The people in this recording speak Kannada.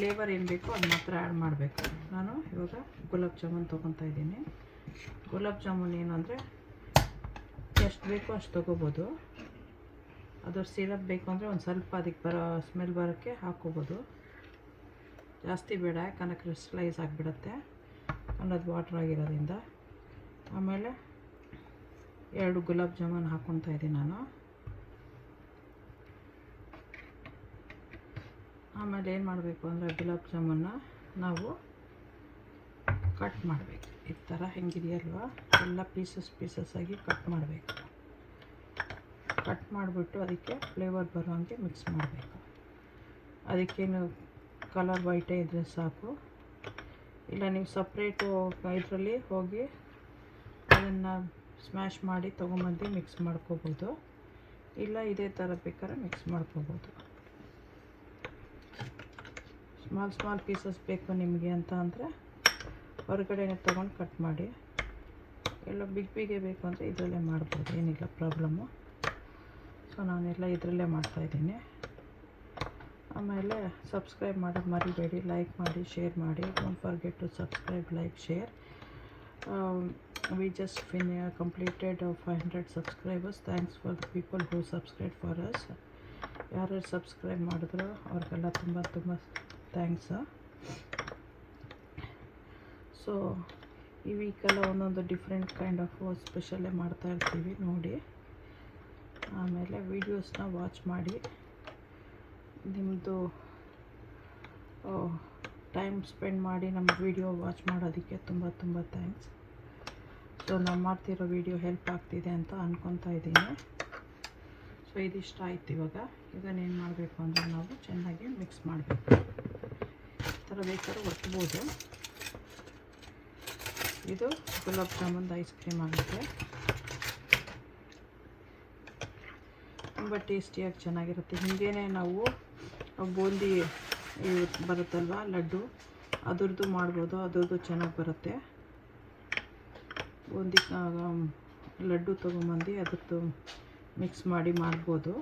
ಫ್ಲೇವರ್ ಏನು ಬೇಕೋ ಅದು ಮಾತ್ರ ಆ್ಯಡ್ ಮಾಡಬೇಕು. ನಾನು ಇವಾಗ ಗುಲಾಬ್ ಜಾಮೂನ್ ತೊಗೊತಾ ಇದ್ದೀನಿ. ಗುಲಾಬ್ ಜಾಮೂನ್ ಏನು ಅಂದರೆ ಎಷ್ಟು ಬೇಕೋ ಅಷ್ಟು ತೊಗೋಬೋದು. ಅದ್ರ ಸಿರಪ್ ಬೇಕು ಅಂದರೆ ಒಂದು ಸ್ವಲ್ಪ ಅದಕ್ಕೆ ಬರೋ ಸ್ಮೆಲ್ ಬರೋಕ್ಕೆ ಹಾಕ್ಕೋಬೋದು ಜಾಸ್ತಿ ಬೇಡ, ಯಾಕಂದರೆ ಕ್ರಿಸ್ಟಲೈಸ್ ಆಗಿಬಿಡುತ್ತೆ. ಅನ್ನೋದು ವಾಟ್ರ್ ಆಗಿರೋದ್ರಿಂದ. ಆಮೇಲೆ ಎರಡು ಗುಲಾಬ್ ಜಾಮೂನ್ ಹಾಕ್ಕೊತಾ ಇದ್ದೀನಿ ನಾನು. ಆಮೇಲೆ ಏನು ಮಾಡಬೇಕು ಅಂದರೆ ಗುಲಾಬ್ ಜಾಮೂನ್ನ ನಾವು ಕಟ್ ಮಾಡಬೇಕು. ಈ ಥರ ಹೆಂಗಿದೆಯಲ್ವ? ಎಲ್ಲ ಪೀಸಸ್ ಪೀಸಸ್ ಆಗಿ ಕಟ್ ಮಾಡಬೇಕು. ಕಟ್ ಮಾಡಿಬಿಟ್ಟು ಅದಕ್ಕೆ ಫ್ಲೇವರ್ ಬರೋ ಹಾಗೆ ಮಿಕ್ಸ್ ಮಾಡಬೇಕು. ಅದಕ್ಕೇನು ಕಲರ್ ವೈಟೇ ಇದ್ದರೆ ಸಾಕು. ಇಲ್ಲ, ನೀವು ಸಪ್ರೇಟು ಇದರಲ್ಲಿ ಹೋಗಿ ಅದನ್ನು ಸ್ಮ್ಯಾಶ್ ಮಾಡಿ ತೊಗೊಂಬಂದು ಮಿಕ್ಸ್ ಮಾಡ್ಕೋಬೋದು. ಇಲ್ಲ, ಇದೇ ಥರ ಬೇಕಾದ್ರೆ ಮಿಕ್ಸ್ ಮಾಡ್ಕೋಬೋದು. ಸ್ಮಾಲ್ ಸ್ಮಾಲ್ ಪೀಸಸ್ ಬೇಕು ನಿಮಗೆ ಅಂತ ಅಂದರೆ ಹೊರಗಡೆನೆ ತೊಗೊಂಡು ಕಟ್ ಮಾಡಿ. ಎಲ್ಲ ಬಿಗ್ ಬಿಗೆ ಬೇಕು ಅಂದರೆ ಇದರಲ್ಲೇ ಮಾಡ್ಬೋದು, ಏನಿಲ್ಲ ಪ್ರಾಬ್ಲಮ್ಮು ಸೊ ನಾನೆಲ್ಲ ಇದರಲ್ಲೇ ಮಾಡ್ತಾಯಿದ್ದೀನಿ ಆಮೇಲೆ ಸಬ್ಸ್ಕ್ರೈಬ್ ಮಾಡೋದು ಮರಿಬೇಡಿ ಲೈಕ್ ಮಾಡಿ ಶೇರ್ ಮಾಡಿ. Don't forget to subscribe like share we just fin completed five hundred subscribers thanks for the people who subscribe for us ಯಾರು ಸಬ್ಸ್ಕ್ರೈಬ್ ಮಾಡಿದ್ರು, ಅವ್ರಿಗೆಲ್ಲ ತುಂಬ ತುಂಬ ಥ್ಯಾಂಕ್ಸ್ ಸೊ ಈ ವೀಕೆಲ್ಲ ಒಂದೊಂದು ಡಿಫ್ರೆಂಟ್ ಕೈಂಡ್ ಆಫ್ ಸ್ಪೆಷಲ್ಲೇ ಮಾಡ್ತಾ ಇರ್ತೀವಿ ನೋಡಿ. ಆಮೇಲೆ ವೀಡಿಯೋಸ್ನ ವಾಚ್ ಮಾಡಿ. ನಿಮ್ಮದು ಟೈಮ್ ಸ್ಪೆಂಡ್ ಮಾಡಿ ನಮ್ಮ ವಿಡಿಯೋ ವಾಚ್ ಮಾಡೋದಕ್ಕೆ ತುಂಬ ತುಂಬ ಥ್ಯಾಂಕ್ಸ್ ಸೊ ನಾವು ಮಾಡ್ತಿರೋ ವಿಡಿಯೋ ಹೆಲ್ಪ್ ಆಗ್ತಿದೆ ಅಂತ ಅಂದ್ಕೊತಾ ಇದ್ದೀನಿ. ಸೊ ಇದಿಷ್ಟ ಆಯ್ತು ಇವಾಗ. ಏನು ಮಾಡಬೇಕು ಅಂದರೆ ನಾವು ಚೆನ್ನಾಗಿ ಮಿಕ್ಸ್ ಮಾಡಬೇಕು. ಈ ಬೇಕಾದ್ರೂ ಒತ್ಬೋದು. ಇದು ಗುಲಾಬ್ ಜಾಮೂನ್ ಐಸ್ ಕ್ರೀಮ್ ಆಗುತ್ತೆ. ತುಂಬ ಟೇಸ್ಟಿಯಾಗಿ ಚೆನ್ನಾಗಿರುತ್ತೆ. ಹಿಂಗೇ ನಾವು ಬೂಂದಿ ಬರುತ್ತಲ್ವ, ಲಡ್ಡು, ಅದ್ರದ್ದು ಮಾಡ್ಬೋದು. ಅದ್ರದ್ದು ಚೆನ್ನಾಗಿ ಬರುತ್ತೆ. ಬೂಂದಿ ಲಡ್ಡು ತೊಗೊಂಬಂದು ಅದ್ರದ್ದು ಮಿಕ್ಸ್ ಮಾಡಿ ಮಾಡ್ಬೋದು.